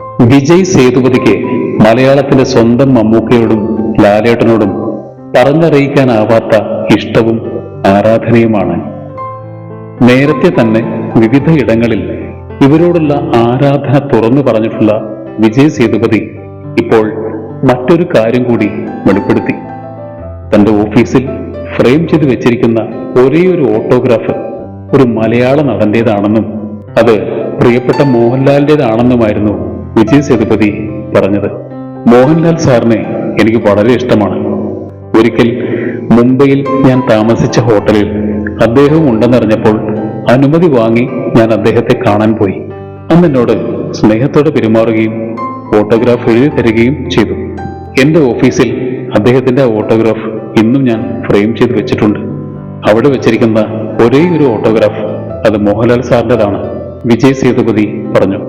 വിജയ് സേതുപതിക്ക് മലയാളത്തിന്റെ സ്വന്തം മമ്മൂക്കയോടും ലാലേട്ടനോടും പറഞ്ഞറിയിക്കാനാവാത്ത ഇഷ്ടവും ആരാധനയുമാണ്. നേരത്തെ തന്നെ വിവിധ ഇടങ്ങളിൽ ഇവരോടുള്ള ആരാധന തുറന്നു പറഞ്ഞിട്ടുള്ള വിജയ് സേതുപതി ഇപ്പോൾ മറ്റൊരു കാര്യം കൂടി വെളിപ്പെടുത്തി. തന്റെ ഓഫീസിൽ ഫ്രെയിം ചെയ്ത് വെച്ചിരിക്കുന്ന ഒരേ ഒരു ഓട്ടോഗ്രാഫ് ഒരു മലയാള നടന്റേതാണെന്നും അത് പ്രിയപ്പെട്ട മോഹൻലാലിന്റേതാണെന്നുമായിരുന്നു വിജയ് സേതുപതി പറഞ്ഞത് മോഹൻലാൽ സാറിനെ എനിക്ക് വളരെ ഇഷ്ടമാണ്. ഒരിക്കൽ മുംബൈയിൽ ഞാൻ താമസിച്ച ഹോട്ടലിൽ അദ്ദേഹം ഉണ്ടെന്നറിഞ്ഞപ്പോൾ അനുമതി വാങ്ങി ഞാൻ അദ്ദേഹത്തെ കാണാൻ പോയി. അന്ന് എന്നോട് സ്നേഹത്തോടെ പെരുമാറുകയും ഓട്ടോഗ്രാഫ് എഴുതി തരികയും ചെയ്തു. എന്റെ ഓഫീസിൽ അദ്ദേഹത്തിന്റെ ഓട്ടോഗ്രാഫ് ഇന്നും ഞാൻ ഫ്രെയിം ചെയ്ത് വെച്ചിട്ടുണ്ട്. അവിടെ വെച്ചിരിക്കുന്ന ഒരേ ഒരു ഓട്ടോഗ്രാഫ് അത് മോഹൻലാൽ സാറിന്റെതാണ് വിജയ് സേതുപതി പറഞ്ഞു.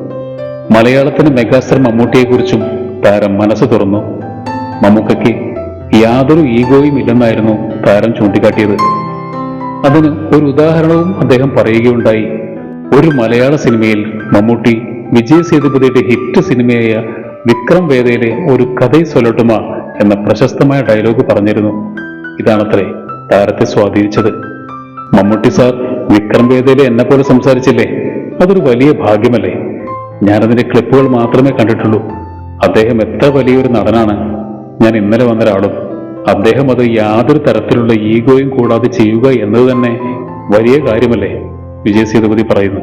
മലയാളത്തിന് മെഗാസ്റ്റർ മമ്മൂട്ടിയെക്കുറിച്ചും താരം മനസ്സ് തുറന്നു. മമ്മൂക്കയ്ക്ക് യാതൊരു ഈഗോയും ഇല്ലെന്നായിരുന്നു താരം ചൂണ്ടിക്കാട്ടിയത്. അതിന് ഒരു ഉദാഹരണവും അദ്ദേഹം പറയുകയുണ്ടായി. ഒരു മലയാള സിനിമയിൽ മമ്മൂട്ടി വിജയ് സേതുപതിയുടെ ഹിറ്റ് സിനിമയായ വിക്രം വേദയിലെ ഒരു കഥ സൊലട്ടുമ എന്ന പ്രശസ്തമായ ഡയലോഗ് പറഞ്ഞിരുന്നു. ഇതാണത്രേ താരത്തെ സ്വാധീനിച്ചത്. മമ്മൂട്ടി സാർ വിക്രം വേദയിലെ എന്നെ പോലെ സംസാരിച്ചില്ലേ? അതൊരു വലിയ ഭാഗ്യമല്ലേ? ഞാനതിന്റെ ക്ലിപ്പുകൾ മാത്രമേ കണ്ടിട്ടുള്ളൂ. അദ്ദേഹം എത്ര വലിയൊരു നടനാണ്. ഞാൻ ഇന്നലെ വന്നൊരാളും അദ്ദേഹം അത് യാതൊരു തരത്തിലുള്ള ഈഗോയും കൂടാതെ ചെയ്യുക എന്നത് തന്നെ വലിയ കാര്യമല്ലേ വിജയ് സേതുപതി പറയുന്നു.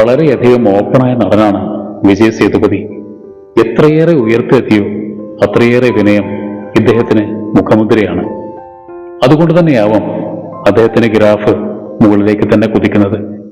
വളരെയധികം ഓപ്പണായ നടനാണ് വിജയ് സേതുപതി. എത്രയേറെ ഉയർത്തെത്തിയോ അത്രയേറെ വിനയം ഇദ്ദേഹത്തിന് മുഖമുദ്രയാണ്. അതുകൊണ്ട് തന്നെയാവാം അദ്ദേഹത്തിന്റെ ഗ്രാഫ് മുകളിലേക്ക് തന്നെ കുതിക്കുന്നത്.